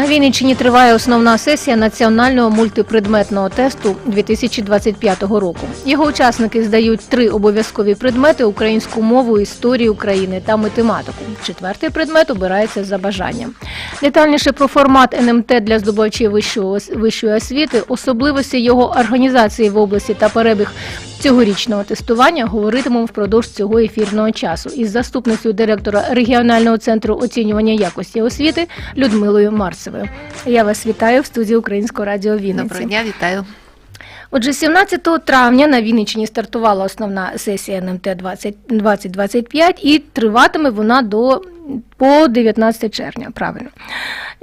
На Вінниччині триває основна сесія національного мультипредметного тесту 2025 року. Його учасники здають три обов'язкові предмети: українську мову, історію України та математику. Четвертий предмет обирається за бажанням. Детальніше про формат НМТ для здобувачів вищої освіти, особливості його організації в області та перебіг цьогорічного тестування говоритимемо впродовж цього ефірного часу із заступницею директора регіонального центру оцінювання якості освіти Людмилою Марсовою. Я вас вітаю в студії Українського радіо Вінниці. Доброго дня, вітаю. Отже, 17 травня на Вінниччині стартувала основна сесія НМТ 20 2025 і триватиме вона до по 19 червня. Правильно.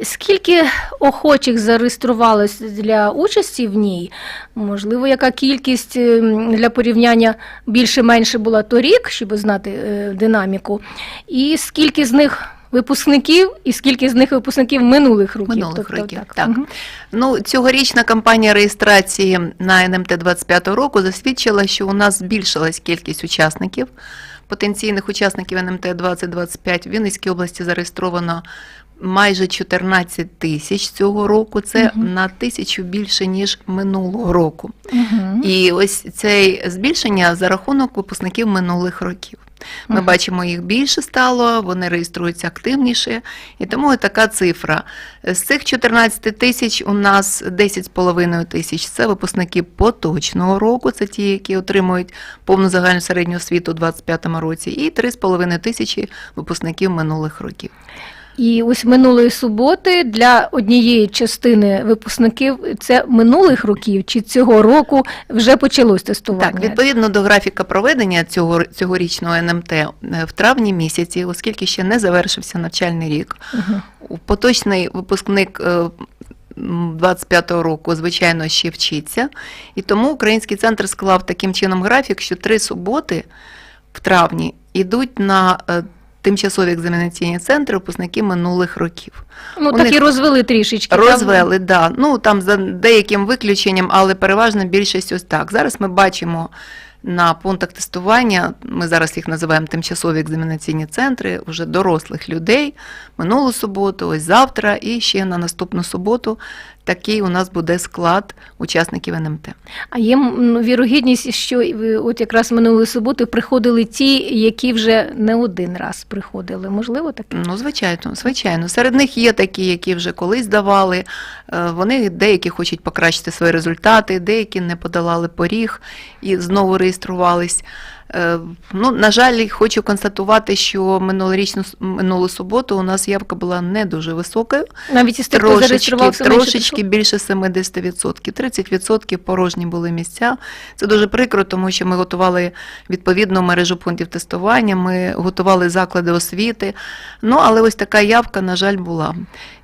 Скільки охочих зареєструвалось для участі в ній? Можливо, яка кількість ем, для порівняння більше-менше була торік, щоб знати е, динаміку, і скільки з них випускників, і скільки з них випускників минулих років? Минулих Тобто, років, так. Мгм. Ну, цьогорічна кампанія реєстрації на НМТ 25 року засвідчила, що у нас збільшилась кількість учасників, потенційних учасників НМТ 2025. В Вінницькій області зареєстровано майже 14 тисяч цього року. Це Мгм. на тисячу більше, ніж минулого року. Мгм. І ось це збільшення за рахунок випускників минулих років. Ми бачимо, їх більше стало, вони реєструються активніше, і тому така цифра. З цих 14 тисяч у нас 10,5 тисяч це випускники поточного року, це ті, які отримують повну загальну середню освіту у 2025 році, і 3,5 тисячі випускників минулих років. І ось минулої суботи для однієї частини випускників це минулих років чи цього року вже почалось тестування. Так, відповідно до графіка проведення цього цьогорічного НМТ е, в травні місяці, оскільки ще не завершився навчальний рік, Мгм. Поточний випускник е, 25-го року, звичайно, ще вчиться. І тому Український центр склав таким чином графік, що три суботи в травні йдуть на е, тимчасові екзаменаційні центри випускники минулих років. Ну у так і розвели трішечки. так? Розвели, да. Ну там за деяким виключенням, але переважно більшість ось так. Зараз ми бачимо на пунктах тестування, ми зараз їх називаємо тимчасові екзаменаційні центри, вже дорослих людей. Минулу суботу, ось завтра, і ще на наступну суботу такий у нас буде склад учасників НМТ. А є ну, вірогідність, що е, от якраз минулої суботи приходили ті, які вже не один раз приходили. Можливо, таке? Ну, звичайно, звичайно. Серед них є такі, які вже колись давали. е, Вони деякі хочуть покращити свої результати, деякі не подолали поріг і знову реєструвались. Е, Ну, на жаль, хочу констатувати, що минулорічну минулу суботу у нас явка була не дуже високою. Навіть із Трошечки, трошечки більше 70%. 30% порожні були місця. Це дуже прикро, тому що ми готували відповідну мережу пунктів тестування, ми готували заклади освіти. Ну, але ось така явка, на жаль, була.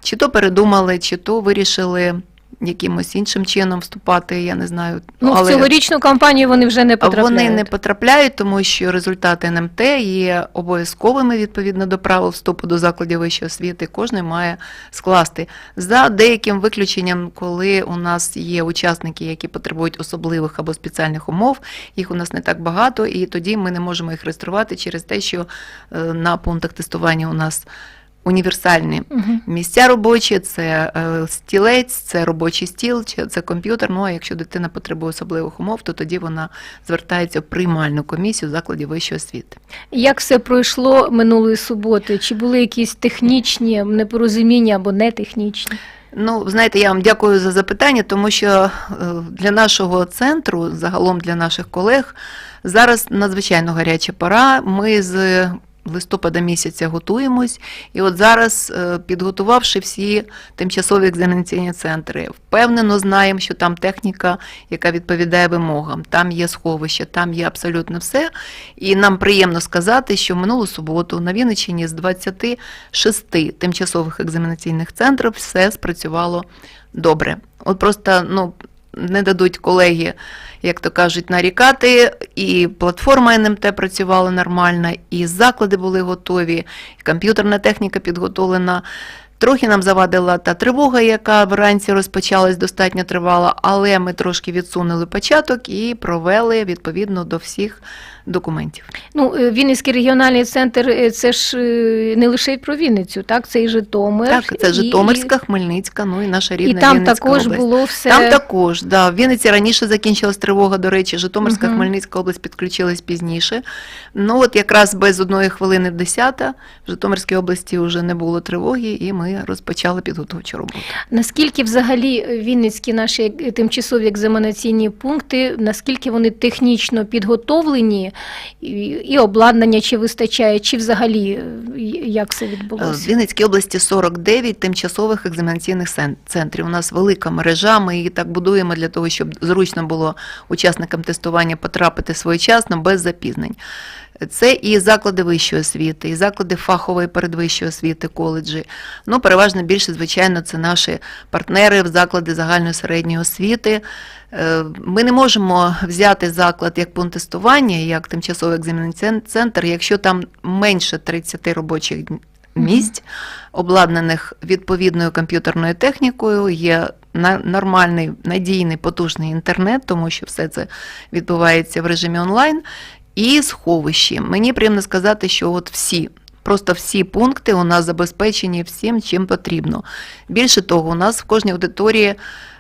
Чи то передумали, чи то вирішили якимось іншим чином вступати, я не знаю. Ну, в цьогорічну кампанію вони вже не потрапляють. Вони не потрапляють, тому що результати НМТ є обов'язковими відповідно до правил вступу до закладів вищої освіти. Кожен має скласти за деяким виключенням, коли у нас є учасники, які потребують особливих або спеціальних умов. Їх у нас не так багато, і тоді ми не можемо їх реєструвати через те, що е, на пунктах тестування у нас універсальні Мгм. Місця робочі, це е, стілець, це робочий стіл, це комп'ютер. Ну а якщо дитина потребує особливих умов, то тоді вона звертається в приймальну комісію закладів вищої освіти. Як все пройшло минулої суботи? Чи були якісь технічні непорозуміння або не технічні? Ну, знаєте, я вам дякую за запитання, тому що е, для нашого центру, загалом для наших колег, зараз надзвичайно гаряча пора. Ми з листопада місяця готуємось, і от зараз, е, підготувавши всі тимчасові екзаменаційні центри, впевнено знаємо, що там техніка, яка відповідає вимогам, там є сховище, там є абсолютно все. І нам приємно сказати, що минулу суботу на Вінниччині з 26 тимчасових екзаменаційних центрів все спрацювало добре. От просто ну, не дадуть колеги, як то кажуть, нарікати, і платформа НМТ працювала нормально, і заклади були готові, і комп'ютерна техніка підготовлена. Трохи нам завадила та тривога, яка вранці розпочалась достатньо тривала, але ми трошки відсунули початок і провели відповідно до всіх документів. Ну, е, Вінницький регіональний центр е, це ж е, не лише про Вінницю, так? Це і Житомир. Так, це і- Житомирська, Хмельницька, ну і наша рідна і там Вінницька також область. було все. Там також, да. В Вінниці раніше закінчилась тривога, до речі, Житомирська, Мгм. Хмельницька область підключилась пізніше. Ну от якраз без одної хвилини десята в Житомирській області вже не було тривоги, і ми розпочали підготовчу роботу. Наскільки взагалі Вінницькі наші тимчасові екзаменаційні пункти, наскільки вони технічно підготовлені, і, обладнання чи вистачає, чи взагалі е, як це Е, В відбулося? Вінницькій області 49 тимчасових екзаменаційних центрів. У нас велика мережа. Ми її так будуємо для того, щоб зручно було учасникам тестування потрапити своєчасно без запізнень. Це і заклади вищої освіти, і заклади фахової передвищої освіти, коледжі. Ну, переважно більше, звичайно, це наші партнери в заклади загальної середньої освіти. Е, Ми не можемо взяти заклад як пункт тестування, як тимчасовий екзаменаційний центр, якщо там менше 30 робочих місць, обладнаних відповідною комп'ютерною технікою, є нормальний, надійний, потужний інтернет, тому що все це відбувається в режимі онлайн, і сховищі. Мені приємно сказати, що от всі. Просто всі пункти у нас забезпечені всім, чим потрібно. Більше того, у нас в кожній аудиторії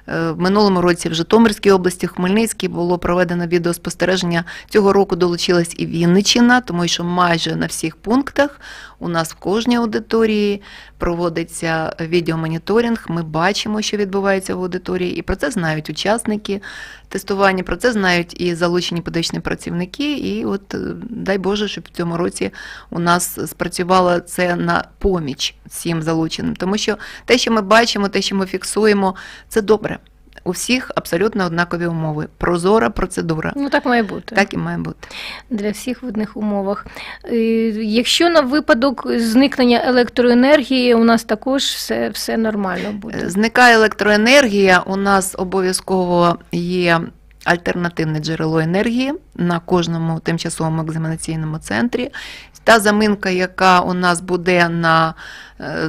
в минулому році в Житомирській області, Хмельницькій було проведено відеоспостереження. Цього року долучилась і Вінниччина, тому що майже на всіх пунктах у нас в кожній аудиторії проводиться відеомоніторинг. Ми бачимо, що відбувається в аудиторії, і про це знають учасники тестування, про це знають і залучені педагогічні працівники. І от е, дай Боже, щоб в цьому році у нас спрацювало це на поміч всім залученим. Тому що те, що ми бачимо, те, що ми фіксуємо, це добре. У всіх абсолютно однакові умови. Прозора процедура. Ну так має бути Так і має бути. для всіх в одних умовах. Е, Якщо на випадок зникнення електроенергії, у нас також все, все нормально буде. Зникає електроенергія. У нас обов'язково є альтернативне джерело енергії на кожному тимчасовому екзаменаційному центрі. Та заминка, яка у нас буде на е,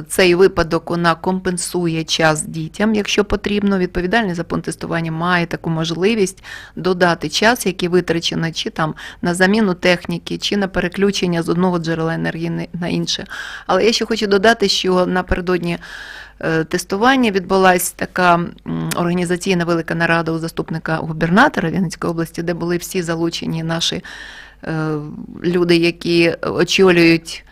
цей випадок, вона компенсує час дітям, якщо потрібно. Відповідальний за пункт тестування має таку можливість додати час, який витрачено чи там на заміну техніки, чи на переключення з одного джерела енергії на- на інше. Але я ще хочу додати, що напередодні е, тестування відбулася така організаційна велика нарада у заступника губернатора Вінницької області, де були всі залучені наші е, люди, які очолюють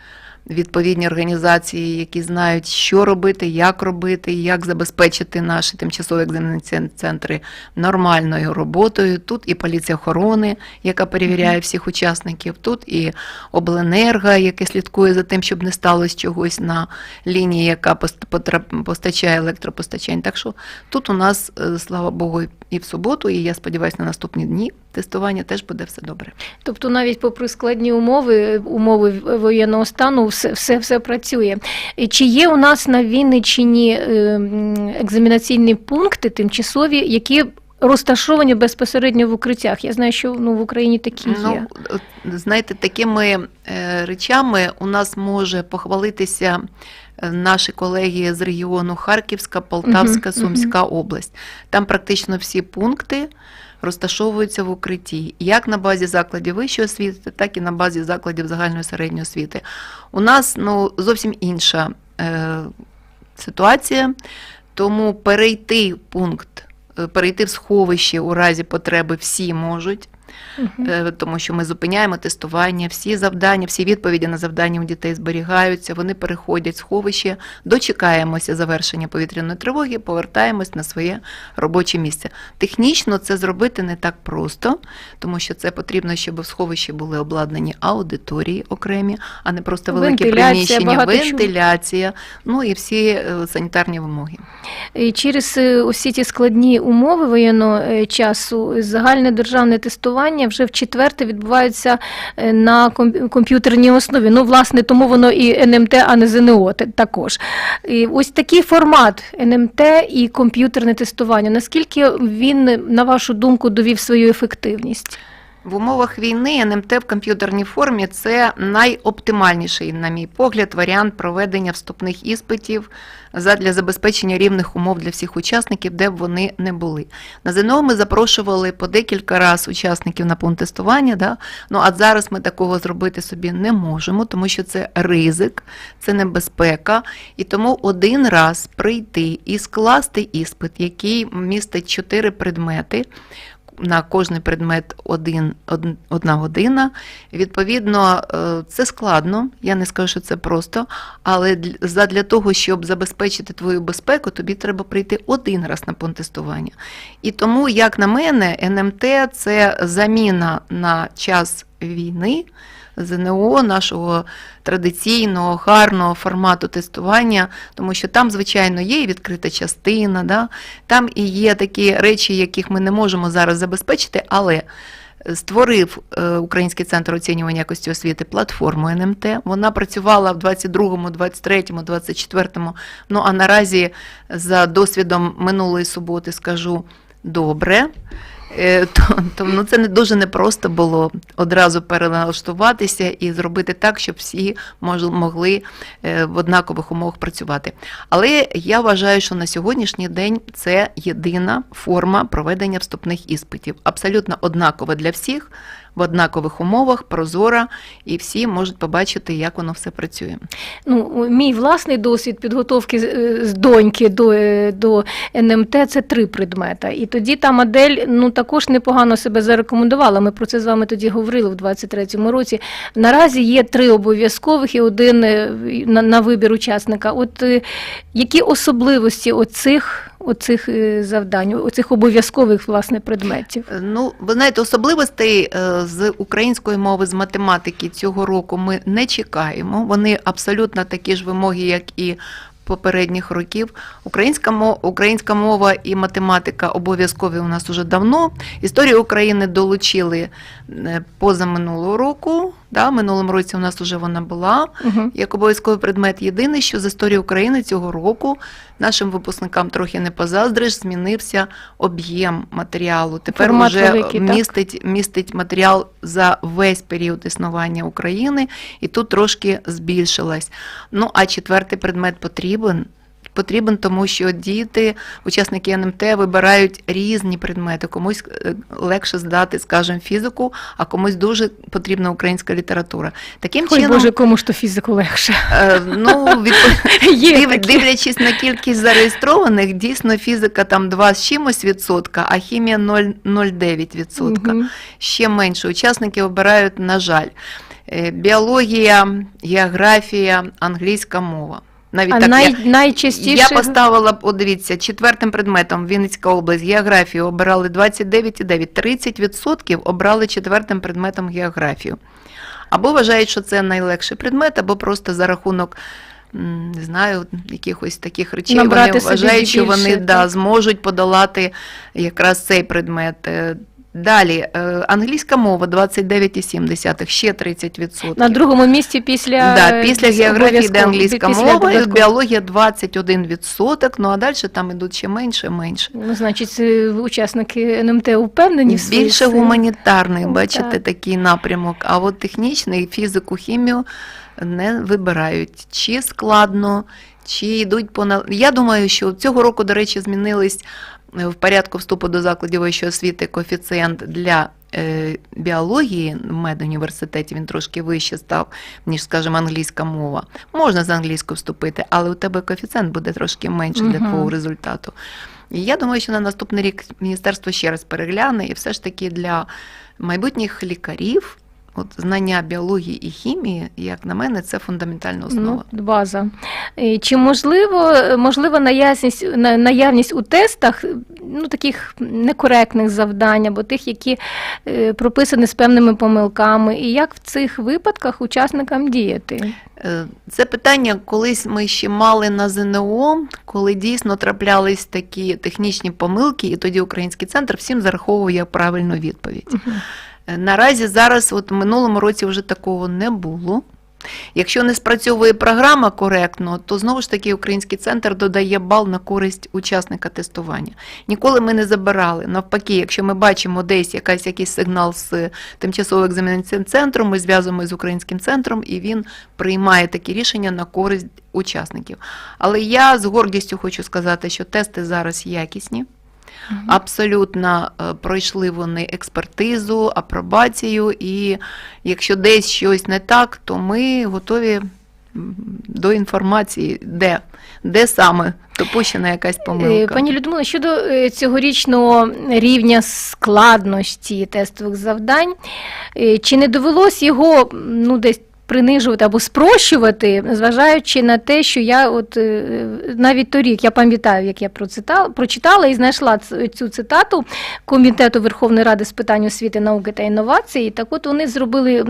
відповідні організації, які знають, що робити, як робити, як забезпечити наші тимчасові екзаменаційні центри нормальною роботою. Тут і поліція охорони, яка перевіряє всіх учасників, тут і обленерго, яке слідкує за тим, щоб не сталося чогось на лінії, яка пост- постачає електропостачання. Так що тут у нас, е, слава Богу, і в суботу, і я сподіваюся, на наступні дні тестування теж буде все добре. Тобто, навіть попри складні умови, умови воєнного стану, все, все, все працює. Чи є у нас на Вінниччині е, м, екзаменаційні пункти тимчасові, які розташовані безпосередньо в укриттях? Я знаю, що ну, в Україні такі є. Ну, знаєте, такими е, речами у нас може похвалитися наші колеги з регіону Харківська, Полтавська, Сумська область. Там практично всі пункти розташовуються в укритті, як на базі закладів вищої освіти, так і на базі закладів загальної середньої освіти. У нас ну, зовсім інша е, ситуація, тому перейти в пункт, е, перейти в сховище у разі потреби всі можуть. Е, тому що ми зупиняємо тестування, всі завдання, всі відповіді на завдання у дітей зберігаються, вони переходять в сховище, дочекаємося завершення повітряної тривоги, повертаємось на своє робоче місце. Технічно це зробити не так просто, тому що це потрібно, щоб в сховищі були обладнані аудиторії окремі, а не просто великі Вентиляція, приміщення, вентиляція, ну і всі е, санітарні вимоги. І через е, усі ті складні умови воєнного часу загальне державне тестування вже в четверте відбувається е, на ком- комп'ютерній основі. Ну, власне, тому воно і НМТ, а не ЗНО також. І ось такий формат НМТ і комп'ютерне тестування. Наскільки він, на вашу думку, довів свою ефективність? В умовах війни НМТ в комп'ютерній формі це найоптимальніший, на мій погляд, варіант проведення вступних іспитів задля забезпечення рівних умов для всіх учасників, де б вони не були. На ЗНО ми запрошували по декілька разів учасників на пункт тестування. Да? Ну а зараз ми такого зробити собі не можемо, тому що це ризик, це небезпека. І тому один раз прийти і скласти іспит, який містить чотири предмети. На кожний предмет один, одна година. Відповідно, е, це складно. Я не скажу, що це просто, але для того, щоб забезпечити твою безпеку, тобі треба прийти один раз на пункт тестування. І тому, як на мене, НМТ це заміна на час війни. ЗНО нашого традиційного гарного формату тестування, тому що там, звичайно, є і відкрита частина, да? там і є такі речі, яких ми не можемо зараз забезпечити, але створив е, Український центр оцінювання якості освіти платформу НМТ. Вона працювала в 22-му, 23-му, 24-му. Ну а наразі за досвідом минулої суботи скажу добре. Е, То, то ну, це не дуже непросто було одразу переналаштуватися і зробити так, щоб всі могли е, в однакових умовах працювати. Але я вважаю, що на сьогоднішній день це єдина форма проведення вступних іспитів, абсолютно однакова для всіх, в однакових умовах, прозора, і всі можуть побачити, як воно все працює. Ну, мій власний досвід підготовки з- доньки до, е, до НМТ це три предмета. І тоді та модель ну, також непогано себе зарекомендувала. Ми про це з вами тоді говорили в 23-му році. Наразі є три обов'язкових і один е, на, на вибір учасника. От е, які особливості оцих, оцих завдань, оцих обов'язкових власне предметів? Ну, ви знаєте, особливостей з української мови, з математики цього року ми не чекаємо. Вони абсолютно такі ж вимоги, як і попередніх років. Українська мова, українська мова і математика обов'язкові у нас уже давно. Історію України долучили позаминулого року. Да, в минулому році у нас вже вона була Угу. як обов'язковий предмет. Єдине, що з історії України цього року нашим випускникам трохи не позаздриш, змінився об'єм матеріалу. Тепер Формат вже великий, так? містить, містить матеріал за весь період існування України, і тут трошки збільшилась. Ну а четвертий предмет потрібен. Потрібен, тому що діти, учасники НМТ, вибирають різні предмети. Комусь е, легше здати, скажімо, фізику, а комусь дуже потрібна українська література. Таким Ой, чином, Боже, кому ж то фізику легше. Е, Ну, див- дивлячись на кількість зареєстрованих, дійсно фізика там 2 з чимось відсотка, а хімія 0,09 відсотка. Мгм. Ще менше. Учасники обирають, на жаль, Е, біологія, географія, англійська мова. Навіть А так най, я, найчастіше я поставила, б, от дивіться, четвертим предметом Вінницька область, географію обирали 29,9, 30% обрали четвертим предметом географію. Або вважають, що це найлегший предмет, або просто за рахунок. Не знаю, якихось таких речей Набрати вони вважають, що більше, вони да, зможуть подолати якраз цей предмет. Далі, англійська мова 29,7, ще 30%. на другому місці після, Да, після географії обов'язково- англійська після мова, і біологія 21%, ну а далі там ідуть ще менше, менше. Ну, значить, е, учасники НМТ впевнені в своїх Більше гуманітарний, Ну, бачите, так. такий напрямок. А от технічний, фізику, хімію не вибирають. Чи складно, чи йдуть по Я думаю, що цього року, до речі, змінились в порядку вступу до закладів вищої освіти коефіцієнт для е, біології в медуніверситеті, він трошки вище став, ніж, скажімо, англійська мова. Можна з англійською вступити, але у тебе коефіцієнт буде трошки менше для твого результату. І я думаю, що на наступний рік міністерство ще раз перегляне, і все ж таки для майбутніх лікарів. От знання біології і хімії, як на мене, це фундаментальна основа. Ну, база. Чи можливо, можливо наявність, наявність у тестах ну, таких некоректних завдань або тих, які е, прописані з певними помилками, і як в цих випадках учасникам діяти? Е, Це питання колись ми ще мали на ЗНО, коли дійсно траплялись такі технічні помилки, і тоді український центр всім зараховує правильну відповідь. Е, Наразі зараз, от минулому році вже такого не було. Якщо не спрацьовує програма коректно, то знову ж таки український центр додає бал на користь учасника тестування. Ніколи ми не забирали. Навпаки, якщо ми бачимо десь якась якийсь сигнал з тимчасового екзаменаційним центром, ми зв'язуємо з українським центром, і він приймає такі рішення на користь учасників. Але я з гордістю хочу сказати, що тести зараз якісні. Абсолютно е, пройшли вони експертизу, апробацію, і якщо десь щось не так, то ми готові до інформації, де, де саме допущена якась Е, помилка. Пані Людмила, щодо е, цьогорічного рівня складності тестових завдань, чи не довелось його ну, десь принижувати або спрощувати, зважаючи на те, що я от е, навіть торік, я пам'ятаю, як я процитала, прочитала і знайшла цю цитату Комітету Верховної Ради з питань освіти, науки та інновацій. Так от вони зробили,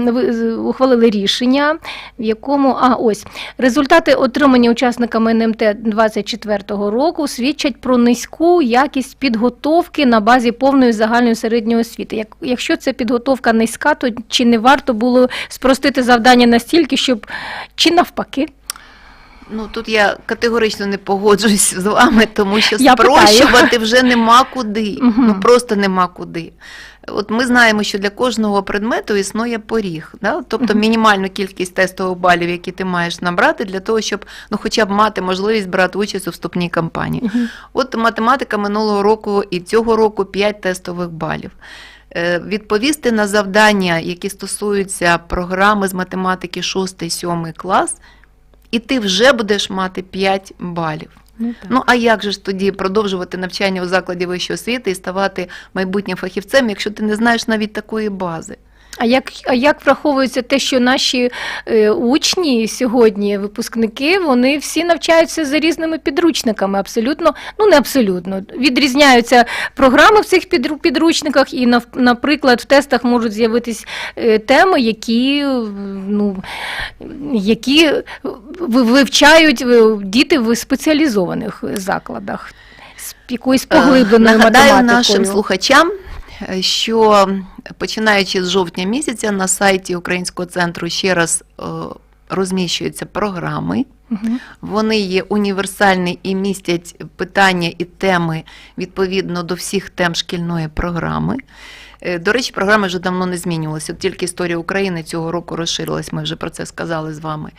ухвалили рішення, в якому, а ось, Результати отримані учасниками НМТ 24 року свідчать про низьку якість підготовки на базі повної загальної середньої освіти. Як, якщо ця підготовка низька, то чи не варто було спростити завдання настільки, щоб чи навпаки? Ну тут я категорично не погоджуюсь з вами, тому що Я питаю. спрощувати вже нема куди. Мгм. Ну просто нема куди. От ми знаємо, що для кожного предмету існує поріг, да? тобто мінімальну кількість тестових балів, які ти маєш набрати, для того, щоб ну, хоча б мати можливість брати участь у вступній кампанії. От математика минулого року і цього року 5 тестових балів. Е, Відповісти на завдання, які стосуються програми з математики 6-7 клас, і ти вже будеш мати 5 балів. Ну. Ну а як же ж тоді продовжувати навчання у закладі вищої освіти і ставати майбутнім фахівцем, якщо ти не знаєш навіть такої бази? А як, а як враховується те, що наші е, учні сьогодні, випускники, вони всі навчаються за різними підручниками, абсолютно, ну не абсолютно. Відрізняються програми в цих підручниках, і наприклад, в тестах можуть з'явитись е, теми, які, ну, які вивчають е, діти в спеціалізованих закладах з якоюсь поглибленою Е, Нагадаю математикою. нашим слухачам, що починаючи з жовтня місяця на сайті Українського центру ще раз е, розміщуються програми. Мгм. Вони є універсальні і містять питання і теми відповідно до всіх тем шкільної програми. Е, До речі, програми вже давно не змінювалися. От тільки історія України цього року розширилась, ми вже про це сказали з вами.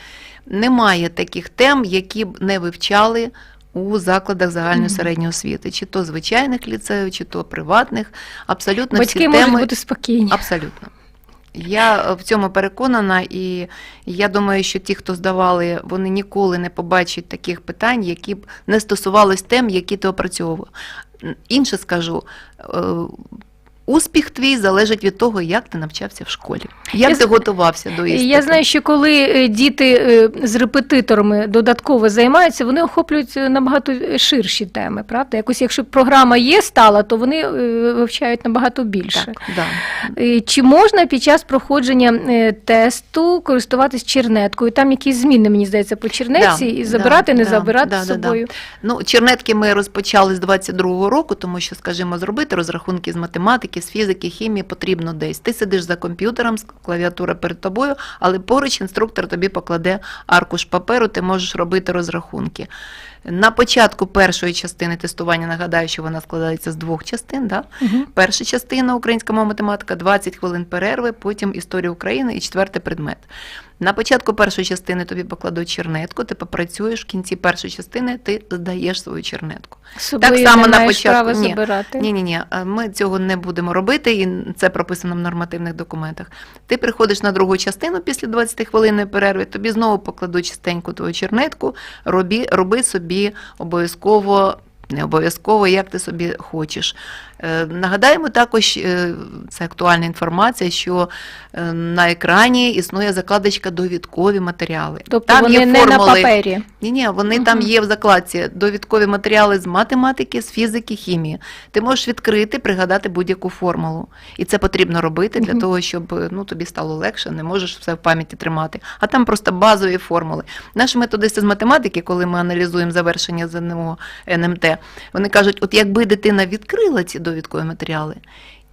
Немає таких тем, які б не вивчали у закладах загальної середньої освіти, чи то звичайних ліцеїв, чи то приватних. Абсолютно Батьки всі можуть теми бути спокійні. Абсолютно. Я е, в цьому переконана, і я думаю, що ті, хто здавали, вони ніколи не побачать таких питань, які б не стосувались тем, які ти опрацьовував. Інше скажу. Успіх твій залежить від того, як ти навчався в школі, як Я ти готувався до іспиту. Я знаю, що коли е, діти е, з репетиторами додатково займаються, вони охоплюють е, набагато ширші теми, правда? Якось якщо програма є стала, то вони вивчають набагато більше. Так, да. Чи можна під час проходження тесту користуватись чернеткою? Там якісь зміни, мені здається, по чернетці, Да, і забирати, да, не да, забирати да, з да, да. собою. Ну, чернетки ми розпочали з 22-го року, тому що, скажімо, зробити розрахунки з математики, з фізики, хімії потрібно десь. Ти сидиш за комп'ютером, клавіатура перед тобою, але поруч інструктор тобі покладе аркуш паперу, ти можеш робити розрахунки. На початку першої частини тестування нагадаю, що вона складається з двох частин. Да? Мгм. Перша частина українська мова математика, 20 хвилин перерви, потім історія України і четвертий предмет. На початку першої частини тобі покладуть чернетку, ти попрацюєш, в кінці першої частини ти здаєш свою чернетку. Собою само не на маєш початку- права ні. забирати. Ні, ні, ні, ми цього не будемо робити, і це прописано в нормативних документах. Ти приходиш на другу частину після 20 хвилинної перерви, тобі знову покладуть частеньку твою чернетку, роби, роби собі обов'язково. Не обов'язково, як ти собі хочеш. Е, Нагадаємо також, е, це актуальна інформація, що е, на екрані існує закладочка довідкові матеріали. Тобто Там вони є не на папері. Ні, ні, вони Мгм. там є в закладці довідкові матеріали з математики, з фізики, хімії. Ти можеш відкрити, пригадати будь-яку формулу. І це потрібно робити для Мгм. того, щоб ну, тобі стало легше, не можеш все в пам'яті тримати. А там просто базові формули. Наші методисти з математики, коли ми аналізуємо завершення ЗНО НМТ, вони кажуть, от якби дитина відкрила ці довідкові матеріали.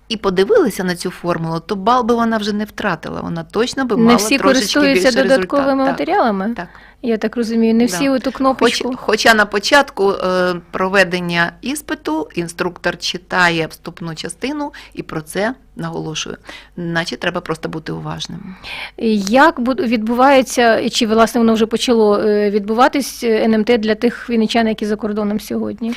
і подивилися на цю формулу, то бал би вона вже не втратила. Вона точно би Не мала всі користуються додатковими результат. матеріалами. Так. Я так розумію, не всі Да. оту Хоч, хоча на початку е, проведення іспиту інструктор читає вступну частину і про це наголошує. Наче треба просто бути уважним. Як відбувається, чи власне воно вже почало е, відбуватись е, НМТ для тих вінничан, які за кордоном сьогодні?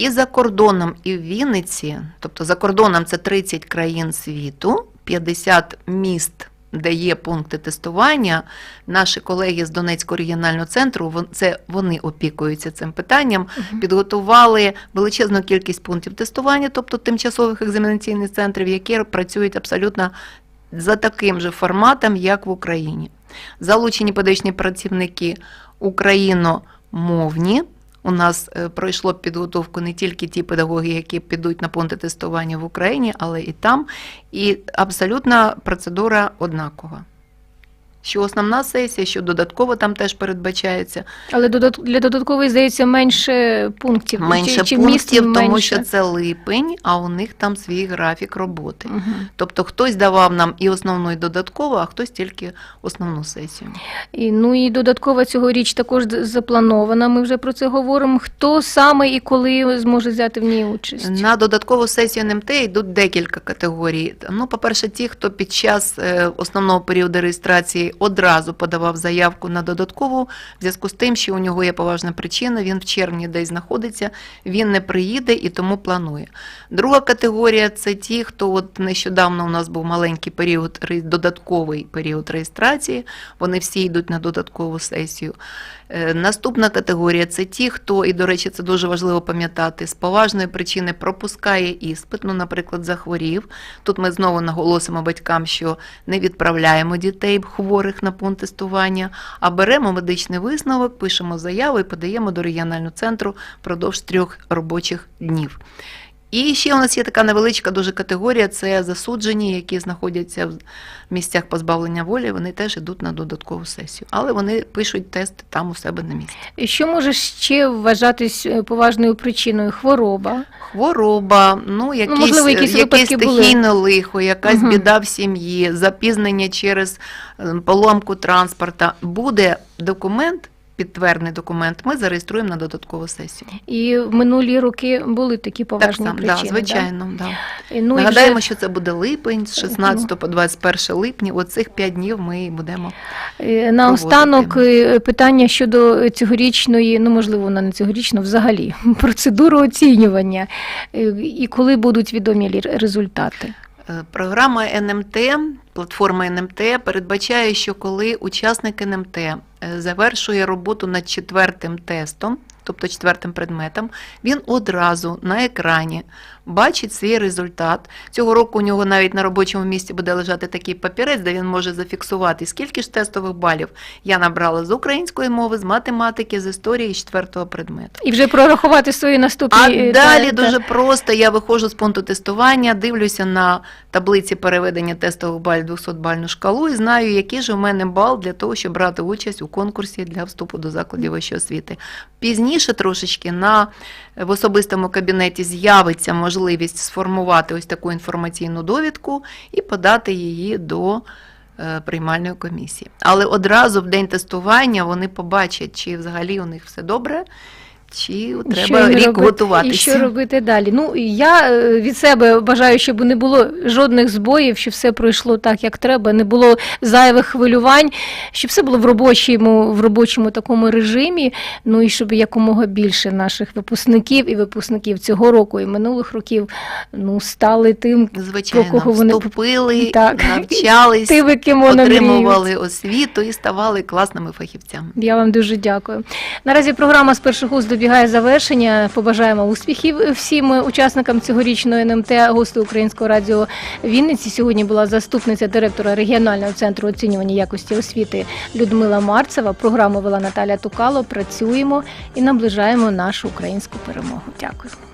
І за кордоном, і в Вінниці, тобто за кордоном це 30 країн світу, 50 міст, де є пункти тестування. Наші колеги з Донецького регіонального центру, це вони опікуються цим питанням, підготували величезну кількість пунктів тестування, тобто тимчасових екзаменаційних центрів, які працюють абсолютно за таким же форматом, як в Україні. Залучені педагогічні працівники україномовні. У нас е, пройшло підготовку не тільки ті педагоги, які підуть на пункти тестування в Україні, але і там. І абсолютно процедура однакова. Що основна сесія, що додатково там теж передбачається. Але для додаткової, здається, менше пунктів. Менше чи, чи пунктів, тому менше? що це липень, а у них там свій графік роботи. Мгм. Тобто хтось давав нам і основну, і додаткову, а хтось тільки основну сесію. І, ну і додаткова цьогоріч також запланована. Ми вже про це говоримо. Хто саме і коли зможе взяти в ній участь? На додаткову сесію НМТ йдуть декілька категорій. Ну, по-перше, ті, хто під час е, основного періоду реєстрації одразу подавав заявку на додаткову, в зв'язку з тим, що у нього є поважна причина, він в червні десь знаходиться, він не приїде і тому планує. Друга категорія це ті, хто от нещодавно у нас був маленький період, додатковий період реєстрації, вони всі йдуть на додаткову сесію. Е, Наступна категорія це ті, хто, і до речі, це дуже важливо пам'ятати, з поважної причини пропускає іспит, ну, наприклад, захворів. Тут ми знову наголосимо батькам, що не відправляємо дітей хворих на пункт тестування, а беремо медичний висновок, пишемо заяву і подаємо до регіонального центру впродовж трьох робочих днів. І ще у нас є така невеличка дуже категорія: це засуджені, які знаходяться в місцях позбавлення волі. Вони теж йдуть на додаткову сесію, але вони пишуть тести там у себе на місці. І Що може ще вважатись е, поважною причиною? Хвороба. Хвороба, ну якісь, можливо, якісь якесь випадки були. стихійне лихо, якась Мгм. біда в сім'ї, запізнення через е, поломку транспорта. Буде документ. Підтверджений документ, ми зареєструємо на додаткову сесію. І в минулі роки були такі поважні само, причини. да, звичайно. Да. Да? Ну, Нагадаємо, вже, що це буде липень з 16 по 21 липня. Оцих 5 днів ми будемо. е, наостанок е, питання щодо цьогорічної, ну можливо, вона не цьогорічна, взагалі, процедури оцінювання. Е, І коли будуть відомі результати? Е, Програма НМТ, платформа НМТ передбачає, що коли учасник НМТ е, завершує роботу над четвертим тестом, тобто четвертим предметом, він одразу на екрані бачить свій результат. Цього року у нього навіть на робочому місці буде лежати такий папірець, де він може зафіксувати, скільки ж тестових балів я набрала з української мови, з математики, з історії, з четвертого предмету. І вже прорахувати свої наступні. А е, далі та- та- дуже просто. Я виходжу з пункту тестування, дивлюся на таблиці переведення тестових балів 200 бальну шкалу і знаю, який же у мене бал для того, щоб брати участь у конкурсі для вступу до закладів вищої освіти. Пізніше трошечки на в особистому кабінеті з'явиться можливість сформувати ось таку інформаційну довідку і подати її до. е, Приймальної комісії. Але одразу в день тестування вони побачать, чи взагалі у них все добре, чи треба що рік робити- готуватися. І що робити далі? Ну я е, від себе бажаю, щоб не було жодних збоїв, щоб все пройшло так, як треба, не було зайвих хвилювань, щоб все було в робочому, в робочому такому режимі. Ну і щоб якомога більше наших випускників і випускників цього року і минулих років ну стали тим, Звичайно, про кого вони- вступили, Так. навчались, ким отримували освіту і ставали класними фахівцями. Я вам дуже дякую. Наразі програма з перших уст добігає завершення. Побажаємо успіхів всім учасникам цьогорічної НМТ. Гостю Українського радіо Вінниці сьогодні була заступниця директора регіонального центру оцінювання якості освіти Людмила Марцева. Програму вела Наталя Тукало. Працюємо і наближаємо нашу українську перемогу. Дякую.